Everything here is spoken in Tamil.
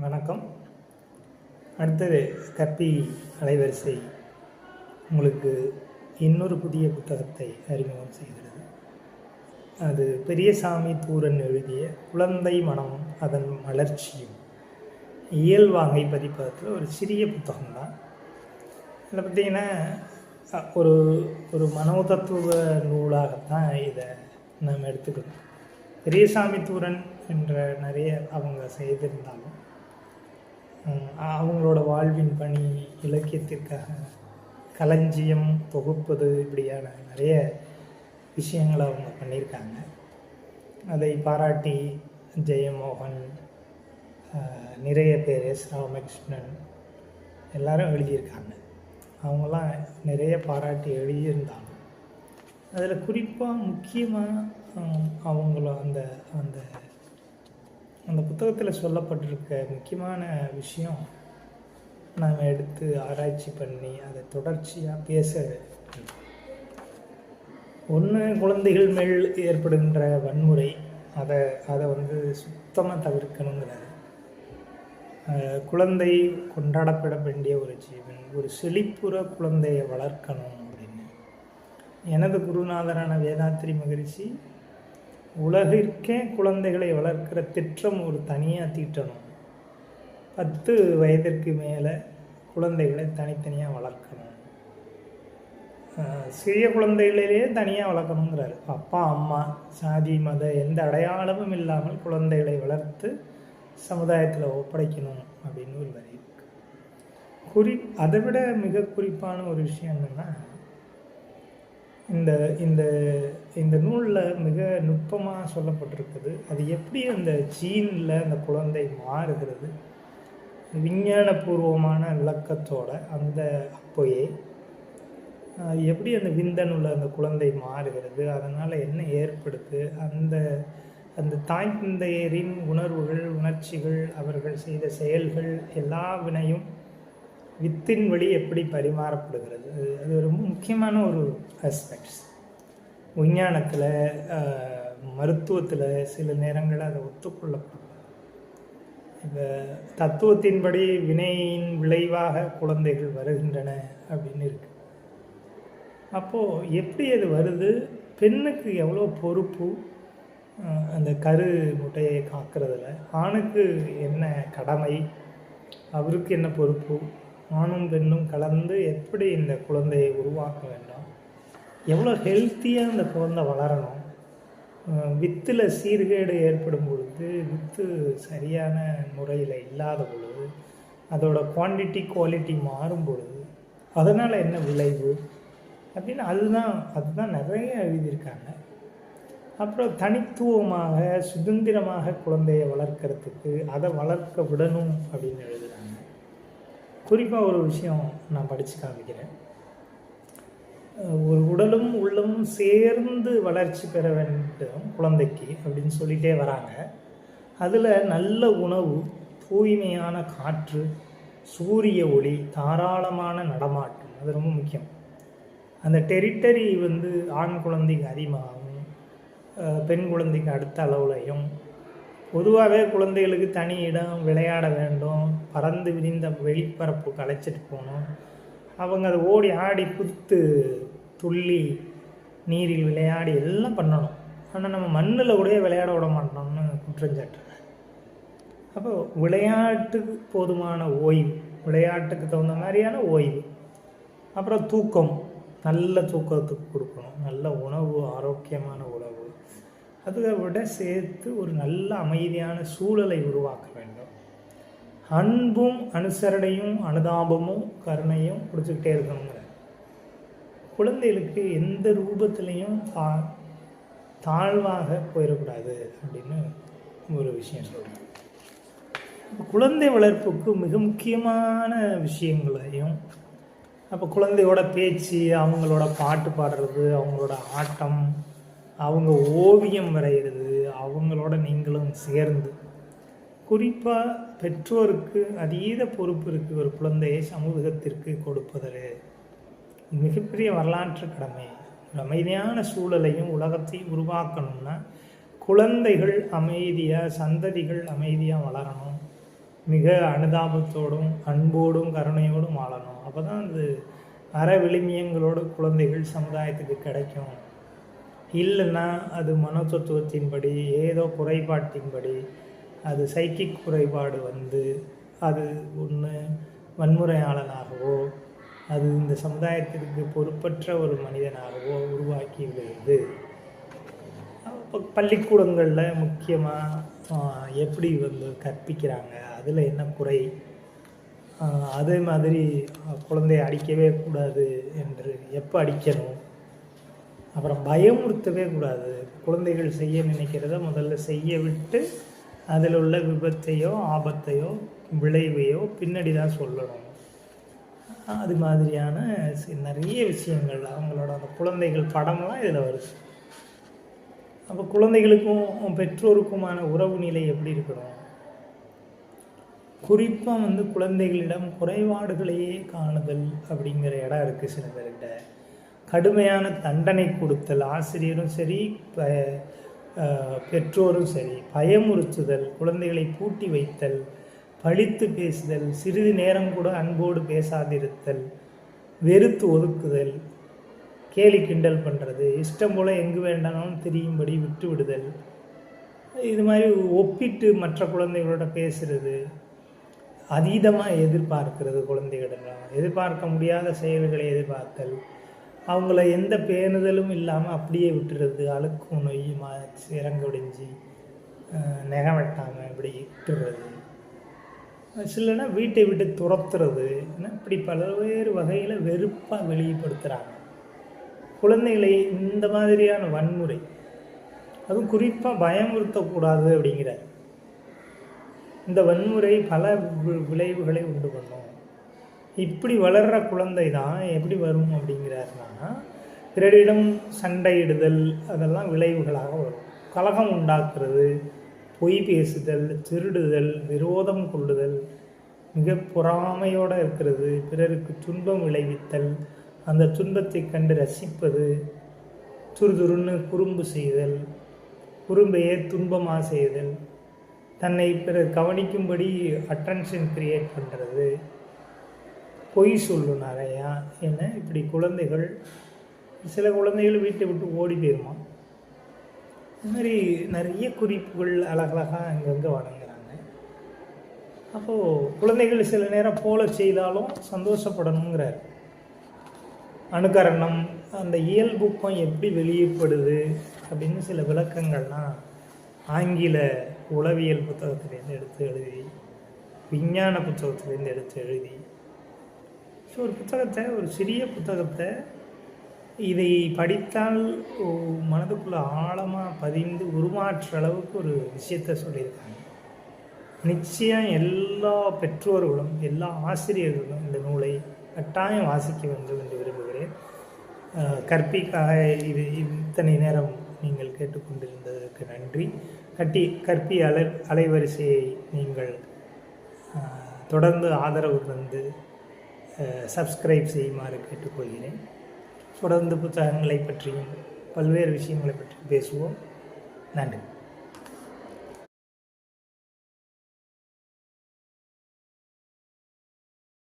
வணக்கம். அடுத்தது கற்பி அலைவரிசை உங்களுக்கு இன்னொரு புதிய புத்தகத்தை அறிமுகம் செய்கிறது. அது பெரியசாமி தூரன் எழுதிய குழந்தை மனமும் அதன் மலர்ச்சியும். இயல்வாங்கை பதிப்பகத்தில் ஒரு சிறிய புத்தகம் தான் இதில் பார்த்திங்கன்னா ஒரு ஒரு மனோதத்துவ நூலாகத்தான் இதை நாம் எடுத்துக்கணும். பெரியசாமி தூரன் என்ற நிறைய அவங்க செய்திருந்தாலும் அவங்களோட வாழ்வின் பணி இலக்கியத்திற்காக களஞ்சியம் தொகுப்பது இப்படியான நிறைய விஷயங்களை அவங்க பண்ணியிருக்காங்க. அதை பாராட்டி ஜெயமோகன் நிறைய பேர் எஸ் ராமகிருஷ்ணன் எல்லாரும் எழுதியிருக்காங்க. அவங்களாம் நிறைய பாராட்டி எழுதியிருந்தாங்க. அதில் குறிப்பாக முக்கியமாக அவங்கள அந்த அந்த அந்த புத்தகத்தில் சொல்லப்பட்டிருக்க முக்கியமான விஷயம் நாம் எடுத்து ஆராய்ச்சி பண்ணி அதை தொடர்ச்சியாக பேச ஒன்று குழந்தைகள் மேல் ஏற்படுகின்ற வன்முறை அதை அதை வந்து சுத்தமாக தவிர்க்கணுங்கிறது குழந்தை கொண்டாடப்பட வேண்டிய ஒரு ஜீவன் ஒரு செழிப்புற குழந்தையை வளர்க்கணும் அப்படின்னு. எனது குருநாதரான வேதாத்திரி மகிழ்ச்சி உலகிற்கே குழந்தைகளை வளர்க்கிற திட்டம் ஒரு தனியாக தீட்டணும். பத்து வயதிற்கு மேலே குழந்தைகளை தனித்தனியாக வளர்க்கணும். சிறிய குழந்தைகளிலேயே தனியாக வளர்க்கணுங்கிறாரு. அப்பா அம்மா சாதி மத எந்த அடையாளமும் இல்லாமல் குழந்தைகளை வளர்த்து சமுதாயத்தில் ஒப்படைக்கணும் அப்படின்னு ஒரு வரி குறி அதை விட மிக குறிப்பான ஒரு விஷயம் என்னென்னா இந்த இந்த இந்த நூலில் மிக நுட்பமாக சொல்லப்பட்டிருக்குது. அது எப்படி அந்த ஜீனில் அந்த குழந்தை மாறுகிறது? விஞ்ஞானபூர்வமான விளக்கத்தோட அந்த அப்போயே எப்படி அந்த விந்தணுல அந்த குழந்தை மாறுகிறது? அதனால் என்ன ஏற்படுது? அந்த அந்த தாய் தந்தையரின் உணர்வுகள் உணர்ச்சிகள் அவர்கள் செய்த செயல்கள் எல்லாவினையும் வித்தின் வழி எப்படி பரிமாறப்படுகிறது? அது- அது ரொம்ப முக்கியமான ஒரு ஆஸ்பெக்ட்ஸ் விஞ்ஞானத்தில் மருத்துவத்தில் சில நேரங்களில் அதை ஒத்துக்கொள்ளப்படும். இப்போ தத்துவத்தின்படி வினையின் விளைவாக குழந்தைகள் வருகின்றன அப்படின்னு இருக்கு. அப்போது எப்படி அது வருது? பெண்ணுக்கு எவ்வளோ பொறுப்பு? அந்த கரு முட்டையை காக்கிறதுல ஆணுக்கு என்ன கடமை? அவருக்கு என்ன பொறுப்பு? ஆணும் பெண்ணும் கலந்து எப்படி இந்த குழந்தையை உருவாக்க வேண்டும்? எவ்வளோ ஹெல்த்தியாக அந்த குழந்தை வளரணும்? வித்தில் சீர்கேடு ஏற்படும் பொழுது வித்து சரியான முறையில் இல்லாத பொழுது அதோட குவான்டிட்டி குவாலிட்டி மாறும் பொழுது அதனால் என்ன விளைவு? அப்படின்னு அதுதான் அதுதான் நிறைய எழுதியிருக்காங்க. அப்புறம் தனித்துவமாக சுதந்திரமாக குழந்தையை வளர்க்கறதுக்கு அதை வளர்க்க விடணும் அப்படின்னு எழுதுகிறாங்க குறிப்பாக ஒரு விஷயம் நான் படித்து காமிக்கிறேன். ஒரு உடலும் உள்ளமும் சேர்ந்து வளர்ச்சி பெற வேண்டும் குழந்தைக்கு அப்படின்னு சொல்லிட்டே வராங்க. அதில் நல்ல உணவு தூய்மையான காற்று சூரிய ஒளி தாராளமான நடமாட்டம் அது ரொம்ப முக்கியம். அந்த டெரிட்டரி வந்து ஆண் குழந்தைக்கு அதிகமாகவும் பெண் குழந்தைக்கு அடுத்த அளவுலையும். பொதுவாகவே குழந்தைகளுக்கு தனி இடம் விளையாட வேண்டும் பறந்து விரிந்த வெளிப்பரப்புக்கு அழைச்சிட்டு போகணும். அவங்க அதை ஓடி ஆடி குத்து துள்ளி நீரில் விளையாடி எல்லாம் பண்ணணும். ஆனால் நம்ம மண்ணில் கூட விளையாட விட மாட்டோம்னு குற்றஞ்சாட்டுறாங்க அப்போ விளையாட்டுக்கு போதுமான ஓய்வு விளையாட்டுக்கு தகுந்த மாதிரியான ஓய்வு. அப்புறம் தூக்கம் நல்ல தூக்கத்துக்கு கொடுக்கணும் நல்ல உணவு ஆரோக்கியமான உணவு. அதை விட சேர்த்து ஒரு நல்ல அமைதியான சூழலை உருவாக்க வேண்டும். அன்பும் அனுசரணையும் அனுதாபமும் கருணையும் கொடுத்துக்கிட்டே இருக்கணுங்கிற குழந்தைகளுக்கு எந்த ரூபத்திலையும் தா தாழ்வாக போயிடக்கூடாது அப்படின்னு ஒரு விஷயம் சொல்கிறேன் குழந்தை வளர்ப்புக்கு மிக முக்கியமான விஷயங்களையும் அப்போ குழந்தையோட பேச்சு அவங்களோட பாட்டு பாடுறது அவங்களோட ஆட்டம் அவங்க ஓவியம் வரைகிறது அவங்களோட நீங்களும் சேர்ந்து குறிப்பாக பெற்றோருக்கு அதீத பொறுப்பு இருக்குது ஒரு குழந்தையை சமூகத்திற்கு கொடுப்பதில். மிகப்பெரிய வரலாற்று கடமை. ஒரு அமைதியான சூழலையும் உலகத்தையும் உருவாக்கணும்னா குழந்தைகள் அமைதியாக சந்ததிகள் அமைதியாக வளரணும். மிக அனுதாபத்தோடும் அன்போடும் கருணையோடும் வாழணும். அப்போ தான் அது அற விளிமியங்களோட குழந்தைகள் சமுதாயத்துக்கு கிடைக்கும். இல்லைன்னா அது மனோதத்துவத்தின்படி ஏதோ குறைபாட்டின்படி அது சைக்கிக் குறைபாடு வந்து அது ஒன்று வன்முறையாளனாகவோ அது இந்த சமுதாயத்திற்கு பொறுப்பற்ற ஒரு மனிதனாகவோ உருவாக்கி விடுகிறது. பள்ளிக்கூடங்களில் முக்கியமாக எப்படி வந்து கற்பிக்கிறாங்க அதில் என்ன குறை? அதே மாதிரி குழந்தைய குழந்தையை அடிக்கவே கூடாது என்று எப்போ அடிக்கணும்? அப்புறம் பயமுறுத்தவே கூடாது. குழந்தைகள் செய்ய நினைக்கிறத முதல்ல செய்ய விட்டு அதில் உள்ள விபத்தையோ ஆபத்தையோ விளைவையோ பின்னாடி தான் சொல்லணும். அது மாதிரியான நிறைய விஷயங்கள். அவங்களோட அந்த குழந்தைகள் படம்லாம் இதில் வருது. அப்போ குழந்தைகளுக்கும் பெற்றோருக்குமான உறவு நிலை எப்படி இருக்கணும்? குறிப்பாக வந்து குழந்தைகளிடம் குறைபாடுகளையே காணுதல் அப்படிங்கிற இடம் இருக்குது சில பேர்கிட்ட. கடுமையான தண்டனை கொடுத்தல். ஆசிரியரும் சரி ப- பெற்றோரும் சரி பயமுறுத்துதல் குழந்தைகளை பூட்டி வைத்தல் பழித்து பேசுதல் சிறிது நேரம் கூட அன்போடு பேசாதிருத்தல் வெறுத்து ஒதுக்குதல் கேலி கிண்டல் பண்ணுறது இஷ்டம் போல் எங்கு வேண்டாலும் தெரியும்படி விட்டு விடுதல் இது மாதிரி ஒப்பிட்டு மற்ற குழந்தைகளோட பேசுறது அதீதமாக எதிர்பார்க்கிறது குழந்தைகளிடம் எதிர்பார்க்க முடியாத செயல்களை எதிர்பார்த்தல் அவங்கள எந்த பேணுதலும் இல்லாமல் அப்படியே விட்டுறது அழுக்கும் நொய்யுமா இறங்கொடிஞ்சி நெகம் வெட்டாமல் இப்படி விட்டுறது சிலனா வீட்டை விட்டு துரத்துறது. இப்படி பல்வேறு வகையில் வெறுப்பாக வெளிப்படுத்துகிறாங்க குழந்தைகளை இந்த மாதிரியான வன்முறை அதுவும் குறிப்பாக பயமுறுத்தக்கூடாது அப்படிங்கிறார். இந்த வன்முறை பல வி- விளைவுகளை உண்டு பண்ணும். இப்படி வளர்கிற குழந்தை தான் எப்படி வரும் அப்படிங்கிறாருன்னா பிறரிடம் சண்டையிடுதல் அதெல்லாம் விளைவுகளாக வரும். கலகம் உண்டாக்குறது பொய் பேசுதல் திருடுதல் விரோதம் கொள்ளுதல் மிக பொறாமையோடு இருக்கிறது பிறருக்கு துன்பம் விளைவித்தல் அந்த துன்பத்தை கண்டு ரசிப்பது துருதுருன்னு குறும்பு செய்தல் குறும்பையே துன்பமாக செய்தல் தன்னை பிறர் கவனிக்கும்படி அட்டென்ஷன் க்ரியேட் பண்ணுறது பொய் சொல்லும் நிறையா என்ன? இப்படி குழந்தைகள் சில குழந்தைகள் வீட்டை விட்டு ஓடி போயிருமா? இது மாதிரி நிறைய குறிப்புகள் அழகழகாக அங்கங்கே வழங்குறாங்க அப்போது குழந்தைகள் சில நேரம் போல செய்தாலும் சந்தோஷப்படணுங்கிறார். அணுகரணம் அந்த இயல்புக்கம் எப்படி வெளியப்படுது அப்படின்னு சில விளக்கங்கள்லாம் ஆங்கில உளவியல் புத்தகத்திலேருந்து எடுத்து எழுதி விஞ்ஞான புத்தகத்துலேருந்து எடுத்து எழுதி ஸோ ஒரு புத்தகத்தை ஒரு சிறிய புத்தகத்தை இதை படித்தால் மனதுக்குள்ளே ஆழமாக பதிந்து உருமாற்ற அளவுக்கு ஒரு விஷயத்தை சொல்லியிருக்காங்க. நிச்சயம் எல்லா பெற்றோர்களும் எல்லா ஆசிரியர்களும் இந்த நூலை கட்டாயம் வாசிக்க வேண்டும் என்று விரும்புகிறேன். கற்பிக்காக இது இத்தனை நேரம் நீங்கள் கேட்டுக்கொண்டிருந்ததற்கு நன்றி. கட்டி கற்பி அலை அலைவரிசையை நீங்கள் தொடர்ந்து ஆதரவு தந்து சப்ஸ்கிரைப் செய்யுமாறு கேட்டுக்கொள்கிறேன். தொடர்ந்து புத்தகங்களை பற்றியும் பல்வேறு விஷயங்களை பற்றி பேசுவோம். நன்றி.